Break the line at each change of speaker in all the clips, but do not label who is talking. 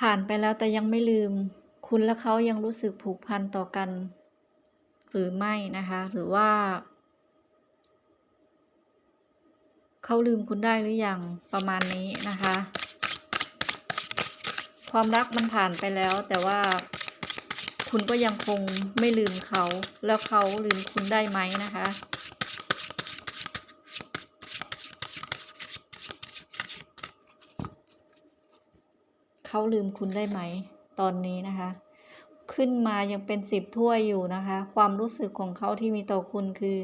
ผ่านไปแล้วแต่ยังไม่ลืม คุณและเขายังรู้สึกผูกพันต่อกัน หรือไม่นะคะ หรือว่า เขาลืมคุณได้หรือยังประมาณนี้นะคะ ความรักมันผ่านไปแล้วแต่ว่าคุณก็ยังคงไม่ลืมเขา แล้วเขาลืมคุณได้ไหมนะคะ เขาลืมคุณได้ไหม ตอนนี้นะคะ ขึ้นมายังเป็นสิบถ้วยอยู่นะคะ ความรู้สึกของเขาที่มีต่อคุณคือ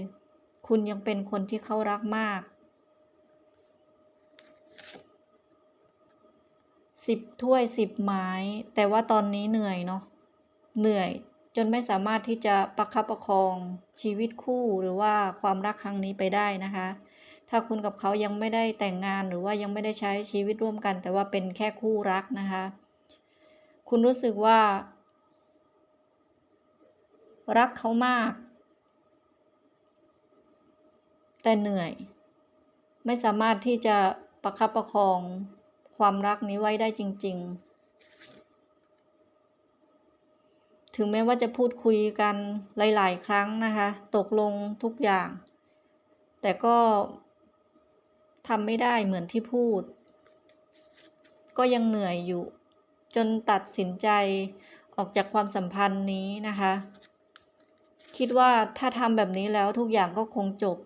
คุณยังเป็นคนที่เขารักมากสิบถ้วยสิบไม้ แต่ว่าตอนนี้เหนื่อยเนาะเหนื่อยจนไม่สามารถที่จะประคับประคองชีวิตคู่หรือว่าความรักครั้งนี้ไปได้นะคะ ถ้าคุณกับเขายังไม่ได้แต่งงานหรือว่ายังไม่ได้ใช้ชีวิตร่วมกัน แต่ว่าเป็นแค่คู่รักนะคะ คุณรู้สึกว่า รักเขามาก แต่เหนื่อย ไม่สามารถที่จะประคับประคองความรักนี้ไว้ได้จริง ๆ ถึงแม้ว่าจะพูดคุยกันหลาย ๆ ครั้งนะคะ ตกลงทุกอย่าง แต่ก็ ทำไม่ได้เหมือนที่พูด ก็ยังเหนื่อยอยู่ จนตัดสินใจออกจากความสัมพันธ์นี้นะคะ คิดว่าถ้าทำแบบนี้แล้วทุกอย่างก็คงจบ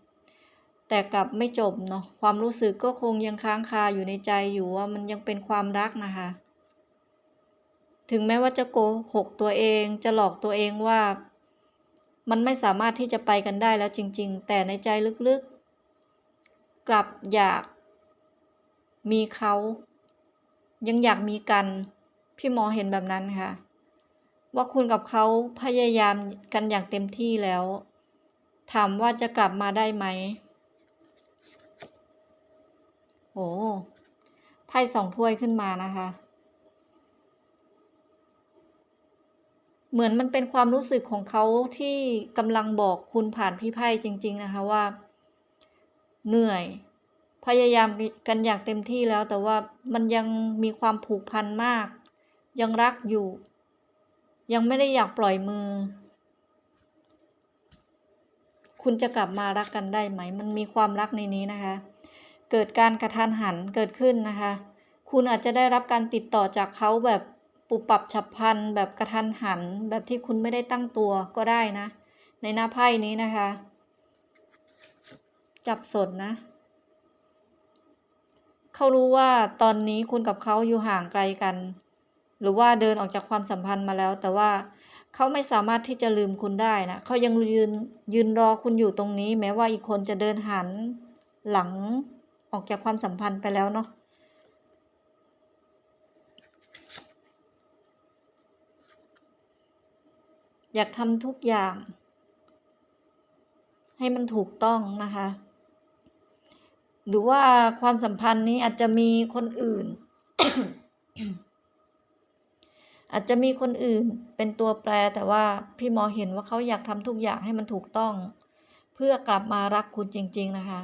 แต่กลับไม่จบเนาะความรู้สึกก็คงยังค้างคาอยู่ในใจอยู่ว่ามันยังเป็นความรักนะคะ ถึงแม้ว่าจะโกหกตัวเองจะหลอกตัวเองว่า มันไม่สามารถที่จะไปกันได้แล้วจริง ๆ แต่ในใจลึกๆ กลับอยาก มีเขา ยังอยากมีกัน พี่หมอเห็นแบบนั้นค่ะ ว่าคุณกับเขาพยายามกันอย่างเต็มที่แล้ว ถามว่าจะกลับมาได้ไหมโอ้ไพ่สองถ้วยขึ้นมานะคะ เหมือนมันเป็นความรู้สึกของเขาที่กำลังบอกคุณผ่านพี่ไพ่จริง ๆ นะคะว่า เหนื่อย พยายามกันอย่างเต็มที่แล้ว แต่ว่ามันยังมีความผูกพันมาก ยังรักอยู่ ยังไม่ได้อยากปล่อยมือ คุณจะกลับมารักกันได้ไหม มันมีความรักในนี้นะคะ เกิดการกระทันหันเกิดขึ้นนะคะ คุณอาจจะได้รับการติดต่อจากเขาแบบปุบปับฉับพลันแบบกระทันหัน แบบที่คุณไม่ได้ตั้งตัวก็ได้นะ ในหน้าไพ่นี้นะคะ จับสดนะ เขารู้ว่าตอนนี้คุณกับเขาอยู่ห่างไกลกัน หรือว่าเดินออกจากความสัมพันธ์มาแล้ว แต่ว่าเขาไม่สามารถที่จะลืมคุณได้นะเขายังยืนยืนรอคุณอยู่ตรงนี้ แม้ว่าอีกคนจะเดินหันหลังออกจากความสัมพันธ์ไปแล้วเนาะอยากทำทุกอย่าง ให้มันถูกต้องนะคะ หรือว่าความสัมพันธ์นี้อาจจะมีคนอื่น อาจจะมีคนอื่นเป็นตัวแปรแต่ว่าพี่หมอเห็นว่าเขาอยากทำทุกอย่างให้มันถูกต้อง เพื่อกลับมารักคุณจริง ๆ นะคะ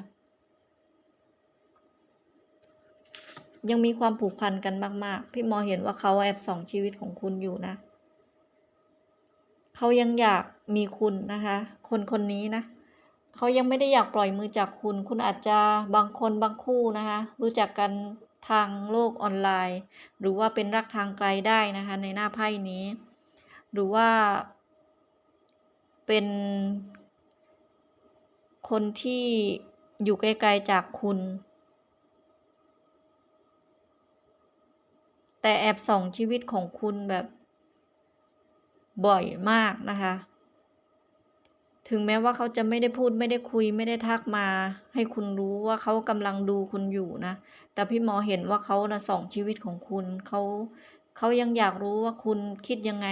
ยังมีความผูกพันกันมากๆ พี่หมอเห็นว่าเขาแอบส่องชีวิตของคุณอยู่นะเขายังอยากมีคุณนะคะ คนคนนี้นะ เขายังไม่ได้อยากปล่อยมือจากคุณ คุณอาจจะบางคนบางคู่นะคะ รู้จักกันทางโลกออนไลน์ หรือว่าเป็นรักทางไกลได้นะคะ ในหน้าไพ่นี้ หรือว่าเป็นคนที่อยู่ไกลๆจากคุณ แต่แอบส่องชีวิตของคุณแบบบ่อยมากนะคะ ถึงแม้ว่าเขาจะไม่ได้พูดไม่ได้คุยไม่ได้ทักมา ให้คุณรู้ว่าเขากำลังดูคุณอยู่นะ แต่พี่หมอเห็นว่าเขานะส่องชีวิตของคุณเขาเขายังอยากรู้ว่าคุณคิดยังไง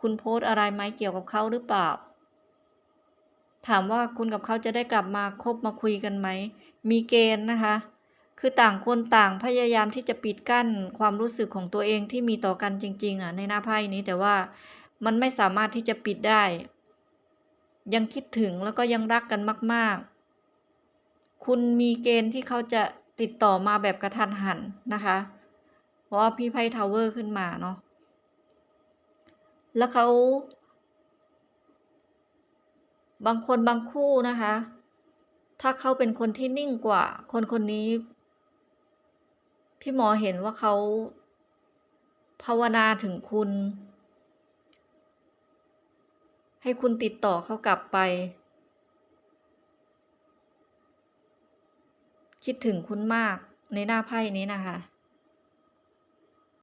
คุณโพสอะไรไหมเกี่ยวกับเขาหรือเปล่า ถามว่าคุณกับเขาจะได้กลับมาคบมาคุยกันไหม มีเกณฑ์นะคะ คือต่างคนต่างพยายามที่จะปิดกั้นความรู้สึกของตัวเองที่มีต่อกันจริง ๆอะในหน้าไพ่นี้แต่ว่ามันไม่สามารถที่จะปิดได้ ยังคิดถึงแล้วก็ยังรักกันมาก ๆ คุณมีเกณฑ์ที่เขาจะติดต่อมาแบบกระทันหันนะคะ เพราะว่าพี่ไพ่ทาวเวอร์ขึ้นมาเนาะ แล้วเขา บางคนบางคู่นะคะ ถ้าเขาเป็นคนที่นิ่งกว่า คนคนนี้ พี่หมอเห็นว่าเขาภาวนาถึงคุณ ให้คุณติดต่อเขากลับไป คิดถึงคุณมากในหน้าไพ่นี้นะคะ